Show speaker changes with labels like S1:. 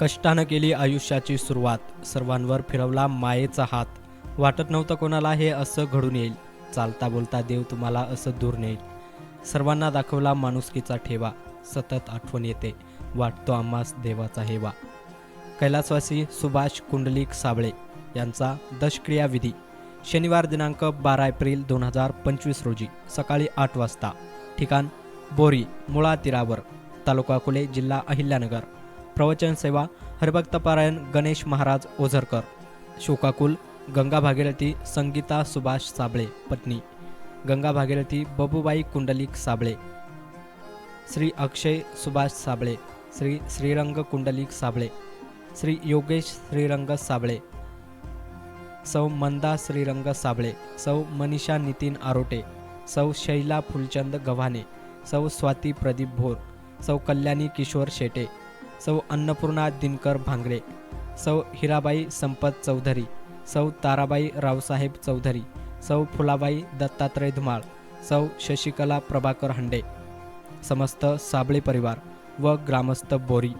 S1: कष्टानं केली आयुष्याची सुरुवात. सर्वांवर फिरवला मायेचा हात. वाटत नव्हतं कोणाला हे असं घडून येईल. चालता बोलता देव तुम्हाला असं दूर नेईल. सर्वांना दाखवला माणुसकीचा ठेवा. सतत आठवण येते. वाटतो आम्हास देवाचा हेवा. कैलासवासी सुभाष कुंडलिक साबळे यांचा दशक्रियाविधी शनिवार दिनांक बारा एप्रिल दोन हजार पंचवीस रोजी सकाळी आठ वाजता. ठिकाण बोरी मुळा तीरावर तालुका अकोले जिल्हा अहिल्यानगर. प्रवचन सेवा हरिभक्तपारायण गणेश महाराज ओझरकर. शोकाकुल गंगा भागीरथी संगीता सुभाष साबळे पत्नी. गंगा भागीरथी बबूबाई कुंडलिक साबळे. श्री अक्षय सुभाष साबळे श्री श्रीरंग कुंडलिक साबळे. श्री योगेश श्रीरंग साबळे. सौ मंदा श्रीरंग साबळे. सौ मनीषा नितीन आरोटे. सौ शैला फुलचंद गव्हाणे. सौ स्वाती प्रदीप भोर. सौ कल्याणी किशोर शेटे. सौ अन्नपूर्णा दिनकर भांगरे सौ हिराबाई संपत चौधरी सौ ताराबाई रावसाहेब चौधरी सौ फुलाबाई दत्तात्रय धुमाळ सौ शशिकला प्रभाकर हंडे समस्त साबळे परिवार व ग्रामस्थ बोरी.